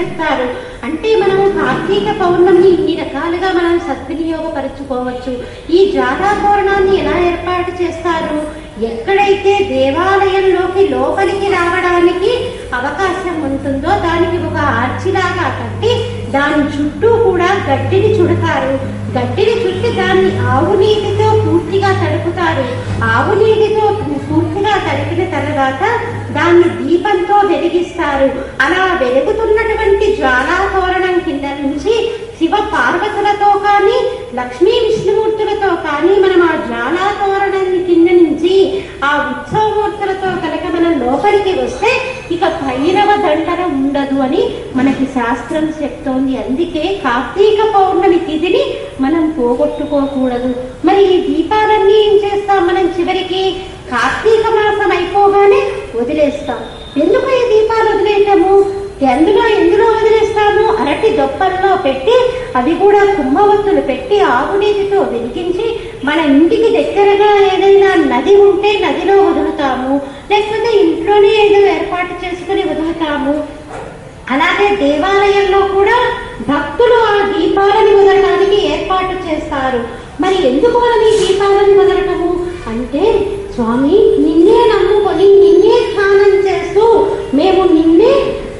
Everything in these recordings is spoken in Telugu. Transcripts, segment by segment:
చెప్తారు. అంటే మనం కార్తీక పౌర్ణమి ఇన్ని రకాలుగా మనం సద్వినియోగపరచుకోవచ్చు. ఈ జాతా ఎలా ఏర్పాటు చేస్తారు? ఎక్కడైతే దేవాలయంలోకి లోపలికి రావడానికి అవకాశం ఉంటుందో దానికి ఒక ఆర్చిలాగా కట్టి దాని చుట్టూ కూడా గట్టిని చుడతారు. గట్టిని చుట్టి దాన్ని ఆవు నీటితో పూర్తిగా తడుపుతారు. ఆవు నీటితో పూర్తిగా తడిపిన తర్వాత దాన్ని దీపంతో వెలిగిస్తారు. అలా వెలుగుతున్నటువంటి జ్వాలా తోరణం కింద నుంచి శివ పార్వతులతో కానీ లక్ష్మీ విష్ణుమూర్తులతో కానీ మనం ఆ జ్వాలా తోరణాన్ని కింద నుంచి ఆ ఉత్సవమూర్తులతో కనుక మనం లోపలికి వస్తే ఇక భైరవ దండన ఉండదు అని మనకి శాస్త్రం చెప్తోంది. అందుకే కార్తీక పౌర్ణమి తిథిని మనం పోగొట్టుకోకూడదు. మరి ఈ దీపాలన్నీ ఏం చేస్తాం మనం చివరికి? కార్తీక మాసం అయిపోగానే వదిలేస్తాం. ఎందుకు ఈ దీపాలు వదిలేయటము? ఎందులో ఎందులో వదిలేస్తాము? అరటి దొప్పల్లో పెట్టి అవి కూడా కుంభవత్తులు పెట్టి ఆగునీటితో వెలిగించి మన ఇంటికి దగ్గరగా ఏదైనా నది ఉంటే నదిలో వదులుతాము. లేకపోతే ఇంట్లోనే ఏదో ఏర్పాటు చేసుకుని అలాగే దేవాలయంలో కూడా భక్తులు ఆ దీపాలను వదలడానికి ఏర్పాటు చేస్తారు. మరి ఎందుకు మనం ఈ దీపాలను వదలటము అంటే స్వామి నిన్నే నమ్ముకొని నిన్నే ధ్యానం చేస్తూ మేము నిన్నే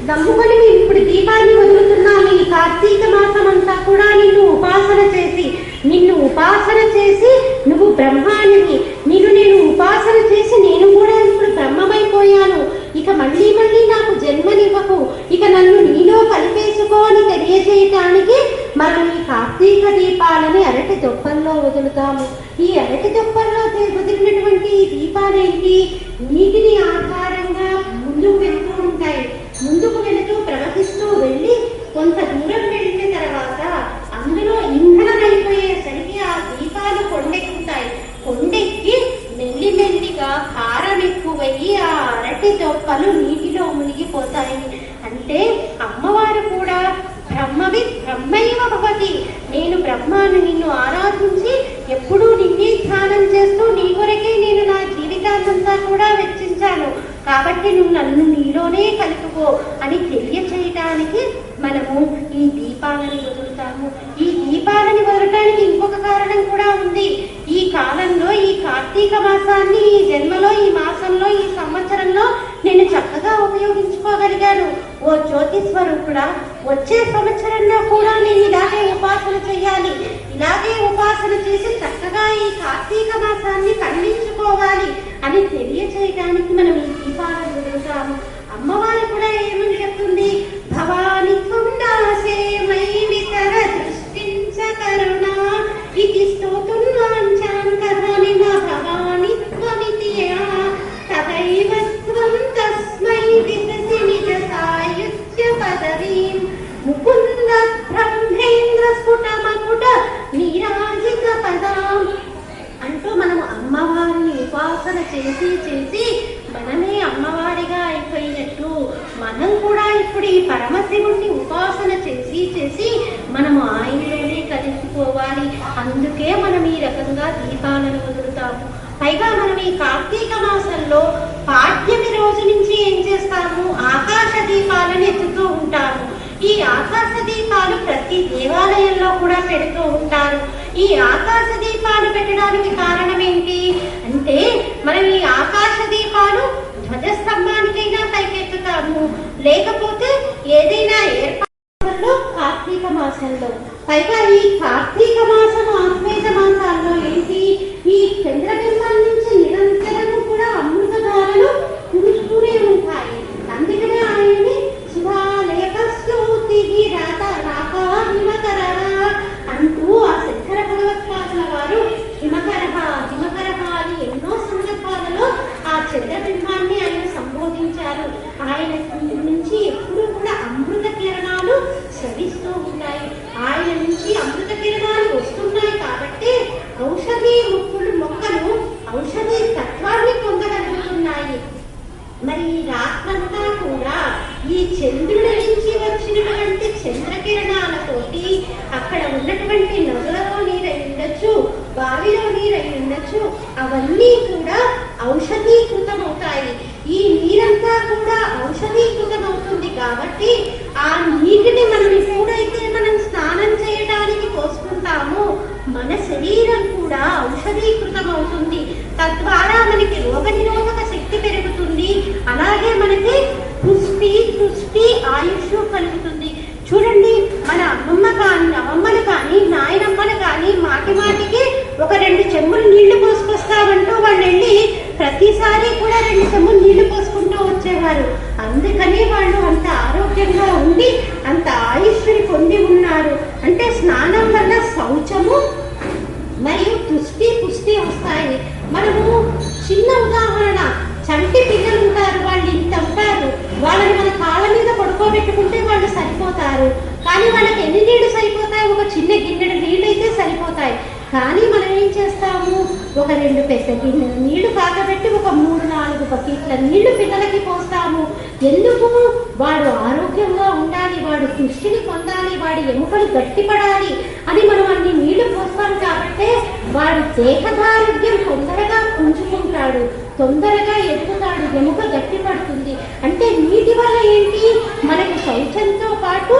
నమ్ముకొని మేము ఇప్పుడు దీపాన్ని వదులుతున్నాము ఈ కార్తీక మాసం అంతా కూడా నిన్ను ఉపాసన చేసి నిన్ను ఉపాసన చేసి నువ్వు బ్రహ్మానివి నిన్ను నేను ఉపాసన చేసి నేను కూడా ఇప్పుడు బ్రహ్మమైపోయాను ఇక మళ్ళీ మళ్ళీ నాకు జన్మనివ్వకు ఇక నన్ను నీలో కలిపేసుకో అని తెలియజేయటానికి మనం ఈ కార్తీక దీపాలని అరటి దొప్పల్లో వదులుతాము. ఈ అరటి దొప్పల్లో వదిలినటువంటి ఈ దీపాలేంటి? నీటిని ఆధారంగా ముందుకు వెళ్తూ ఉంటాయి. ముందుకు వెళుతూ ప్రవహిస్తూ వెళ్ళి కొంత దూరం వెళ్ళిన తర్వాత అందులో ఇంధనం అయిపోయేసరికి ఆ దీపాలు కొండెక్కుతాయి కొండెక్కి మెల్లిమెల్లిగా కారం ఎక్కువయ్యి ఆ అరటి దొప్పలు నీటిలో మునిగిపోతాయి. అంటే అమ్మవారు కూడా బ్రహ్మవి బ్రహ్మైవ భవతి. నేను బ్రహ్మాను నిన్ను ఆరాధించి ఎప్పుడూ నిన్నే ధ్యానం చేస్తూ నీ కొరకే నేను నా జీవితాన్నంతా కూడా వెచ్చించాను. కాబట్టి నువ్వు నన్ను నీలోనే కలుపుకో అని తెలియచేయటానికి మనము ఈ దీపాలని వదులుతాము ఈ దీపాలని వదలటానికి ఇంకొక కారణం కూడా ఉంది. ఈ కాలంలో ఈ కార్తీక మాసాన్ని ఈ జన్మలో ఈ మాసంలో ఈ సంవత్సరంలో నేను చక్కగా ఉపయోగించుకోగలిగాను. ఓ జ్యోతి స్వరూపుడా వచ్చే సంవత్సరంలో కూడా నేను ఇలాగే ఉపాసన చేయాలి ఇలాగే ఉపాసన చేసి చక్కగా ఈ కార్తీక మాసాన్ని పండించుకోవాలి అని తెలియచేయడానికి మనం ఈ దీపాలను జరుగుతాము అమ్మవారు కూడా ఏమని చెప్తుంది? భవాని త్వందాసే మై ఉపాసన చేసి చేసి మనమే అమ్మవారిగా అయిపోయినట్టు మనం కూడా ఇప్పుడు ఈ పరమశివుణ్ణి ఉపాసన చేసి చేసి మనము ఆయనలోనే కలిసిపోవాలి. అందుకే మనం ఈ రకంగా దీపాలను వదులుతాము. పైగా మనం ఈ కార్తీక మాసంలో పాఠ్యమి రోజు నుంచి ఏం చేస్తాము? ఆకాశ దీపాలను ఎత్తుతూ ఉంటాము. ఈ ఆకాశ దీపాలు ప్రతి దేవాలయంలో కూడా పెడుతూ ఉంటారు. ఈ ఆకాశ దీపాలు పెట్టడానికి కారణం ఏంటి అంటే మనం ఈ ఆకాశ దీపాలు ధ్వజస్తంభానికైనా పైకెత్తుతాము. లేకపోతే ఏదైనా అవన్నీ కూడా ఔషధీకృతమవుతాయి. ఈ నీరంతా కూడా ఔషధీకృతమవుతుంది కాబట్టి ఆ నీటిని మనం ఎప్పుడైతే మనం స్నానం చేయడానికి పోసుకుంటామో మన శరీరం కూడా ఔషధీకృతమవుతుంది. తద్వారా మనకి రోగనిరోధక శక్తి పెరుగుతుంది. అలాగే మనకి పుష్టి పుష్టి ఆయుష్ కలుగుతుంది. చూడండి మన అమ్మమ్మ కానీ అమ్మమ్మలు కానీ నాయనమ్మలు కానీ మాటి మాటికి ఒక రెండు చెంబులు నీళ్ళు పోసుకొస్తామంటూ వాళ్ళు వెళ్ళి ప్రతిసారి కూడా రెండు చెంబులు నీళ్ళు పోసుకుంటూ వచ్చేవారు. అందుకని వాళ్ళు అంత ఆరోగ్యంగా ఉండి అంత ఆయుష్ని పొంది ఉన్నారు అంటే స్నానం వల్ల శౌచము మరియు పుష్టి పుష్టి వస్తాయి మనము చిన్న ఉదాహరణ చంటి పిల్లలు ఉంటారు వాళ్ళు ఇంత ఉంటారు వాళ్ళని మన కాళ్ళ మీద పడుకోబెట్టుకుంటే వాళ్ళు సరిపోతారు కానీ వాళ్ళకి ఎన్ని నీళ్ళు సరిపోతాయి ఒక చిన్న గిన్నెడు నీళ్ళు అయితే సరిపోతాయి కానీ మనం ఏం చేస్తాము? ఒక రెండు పెద్ద గిన్నెలు నీళ్ళు కాగబెట్టి ఒక మూడు నాలుగు బకెట్ల నీళ్ళు పిల్లలకి పోస్తాము. ఎందుకు? వాడు ఆరోగ్యంగా ఉండాలి వాడు దృష్టిని పొందాలి వాడి ఎముకలు గట్టిపడాలి అని మనం అన్ని నీళ్ళు పోస్తాం కాబట్టే వాడు దేహదారోగ్యం తొందరగా పుంజుకుంటాడు తొందరగా ఎదుగుతాడు ఎముక గట్టి పడుతుంది. అంటే నీటి వల్ల ఏంటి? మనకి శౌచంతో పాటు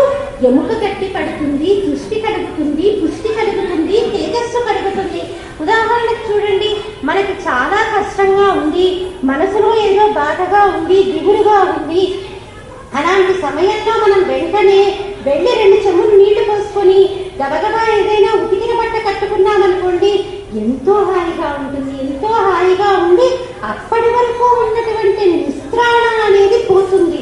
ఎముక గట్టి పడుతుంది దృష్టి కలుగుతుంది పుష్టి కలుగుతుంది తేజస్సు కలుగుతుంది. ఉదాహరణకు చూడండి మనకి చాలా కష్టంగా ఉంది మనసులో ఏదో బాధగా ఉంది దిగులుగా ఉంది. అలాంటి సమయంలో మనం వెంటనే వెళ్ళి రెండు చెమ్ములు నీళ్ళు పోసుకొని గబగబా ఏదైనా ఉతికి కట్టుకున్నామనుకోండి ఎంతో హాయిగా ఉంటుంది ఎంతో హాయిగా ఉండి అప్పటి వరకు ఉన్నటువంటి నిస్త్రాణ అనేది పోతుంది.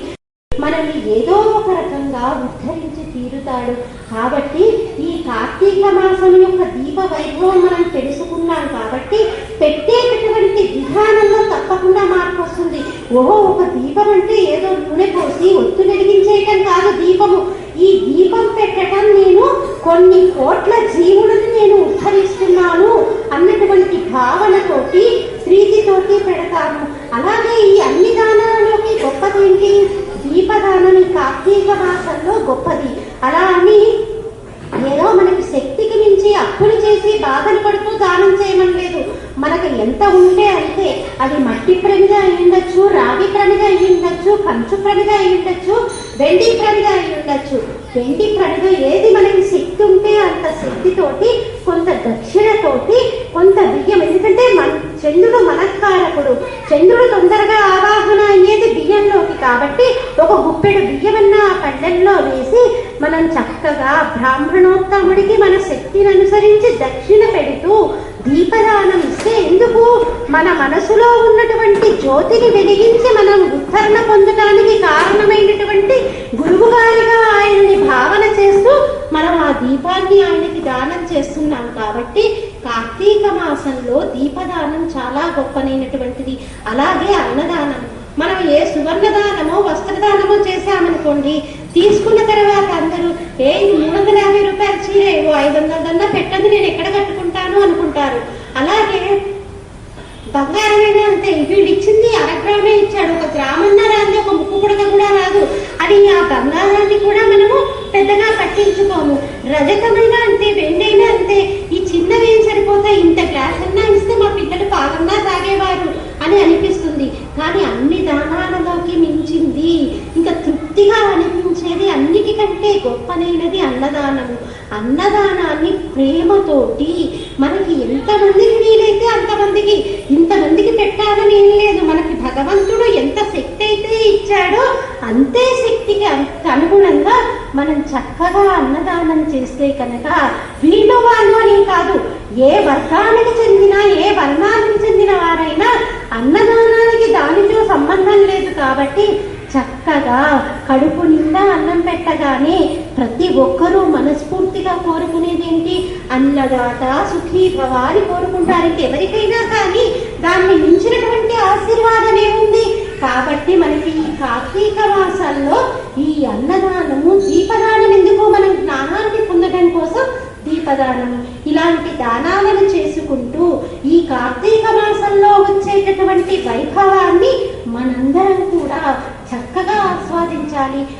మనల్ని ఏదో ఒక రకంగా ఉద్ధరించి తీరుతాడు. కాబట్టి ఈ కార్తీక మాసం యొక్క దీప వైభవం మనం తెలుసుకున్నాం కాబట్టి పెట్టేటటువంటి విధానంలో తప్పకుండా మార్పు వస్తుంది. ఓహో ఒక దీపం అంటే ఏదో నూనె పోసి ఒత్తు వెలిగించేయటం కాదు దీపము. ఈ దీపం పెట్టడం నేను కొన్ని కోట్ల జీవులను నేను ఉద్ధరిస్తున్నాను అన్నటువంటి భావనతోటి ప్రీతితోటి పెడతాను. అలాగే ఈ అన్ని దానాలలోకి గొప్పదేంటి దీపదానం ఈ కార్తీక మాసంలో గొప్పది. అలా అని ఏదో మనకి శక్తికి మించి అప్పులు చేసి బాధలు పడుతూ దానం చేయమని లేదు. మనకు ఎంత ఉంటే అయితే అది మట్టి ప్రమిద అయి రాగి ప్రమిద అయి కంచు ప్రమిద అయి వెండి ప్రమిద అయి వెండి ప్రమిద ఏది మనకి శక్తి ఉంటే అంత శక్తితోటి కొంత దక్షిణతోటి కొంత బియ్యం. ఎందుకంటే మన చంద్రుడు మనకారకుడు. చంద్రుడు తొందరగా ఆవాహన అయ్యేది బియ్యంలోకి కాబట్టి ఒక గుప్పెడు బియ్యమన్న ఆ పళ్ళెల్లో వేసి మనం చక్కగా బ్రాహ్మణోత్తముడికి మన శక్తిని అనుసరించి దక్షిణ పెడుతూ దీపదానం ఇస్తే ఎందుకు? మన మనసులో ఉన్నటువంటి జ్యోతిని వెలిగించి మనం ఉత్తరణ పొందడానికి కారణమైనటువంటి గురువు గారిగా ఆయన్ని భావన చేస్తూ మనం ఆ దీపాన్ని ఆయనకి దానం చేస్తున్నాం కాబట్టి కార్తీక మాసంలో దీపదానం చాలా గొప్పనైనటువంటిది. అలాగే అన్నదానం. మనం ఏ సువర్ణదానమో వస్త్రదానమో చేశామనుకోండి తీసుకున్న తర్వాత అందరూ ఏ మూడు వందల యాభై రూపాయల చీర ఏవో ఐదు వందల దన్నా పెట్టండి నేను ఎక్కడ కట్టుకుంటాను? అనుకుంటారు. అలాగే బంగారమైనా అంతే వీడు ఇచ్చింది అరగ్రామే ఇచ్చాడు. ఒక గ్రామన్న రాదు ఒక ముక్కు కూడా రాదు. అది ఆ బంగారాన్ని కూడా మనము పెద్దగా పట్టించుకోము. రజతమైనా అంతే వెండైనా అంతే. ఈ చిన్నవి ఏం సరిపోతాయి? ఇంత గ్లాస్ అన్నా ఇస్తే మా పిల్లలు పాలన్నా తాగేవారు అని అనిపిస్తుంది. కానీ అన్ని దానాలలోకి మించింది. ఇంకా తృప్తిగా అనిపించేది అన్నిటికంటే గొప్పనైనది అన్నదానము. అన్నదానాన్ని ప్రేమతోటి మనకి ఎంతమందికి వీలైతే అంతమందికి ఇంతమందికి పెట్టాలని ఏం లేదు. మనకి భగవంతుడు ఎంత శక్తి అయితే ఇచ్చాడో అంతే శక్తికి అనుగుణంగా మనం చక్కగా అన్నదానం చేస్తే కనుక వీళ్ళు వాళ్ళు అని కాదు ఏ వర్గానికి చెందిన ఏ వర్ణానికి చెందిన వారైనా అన్నదానానికి దానితో సంబంధం లేదు కాబట్టి చక్కగా కడుపు నిండా అన్నం పెట్టగానే ప్రతి ఒక్కరూ మనస్ఫూర్తిగా కోరుకునేది ఏంటి? అన్నదాత సుఖీ భవాని కోరుకుంటారంటే కోరుకుంటారు కానీ దాన్ని మించినటువంటి ఆశీర్వాదం ఏముంది? కాబట్టి మనకి ఈ కార్తీక మాసాల్లో ఈ అన్నదానము దీపదానం ఎందుకు మనం జ్ఞానాన్ని పొందడం కోసం దీపదానం ఇలాంటి దానాలను చేసుకుంటూ ఈ కార్తీక మాసంలో వచ్చేటటువంటి వైభవాన్ని మనందరం కూడా చక్కగా ఆస్వాదించాలి.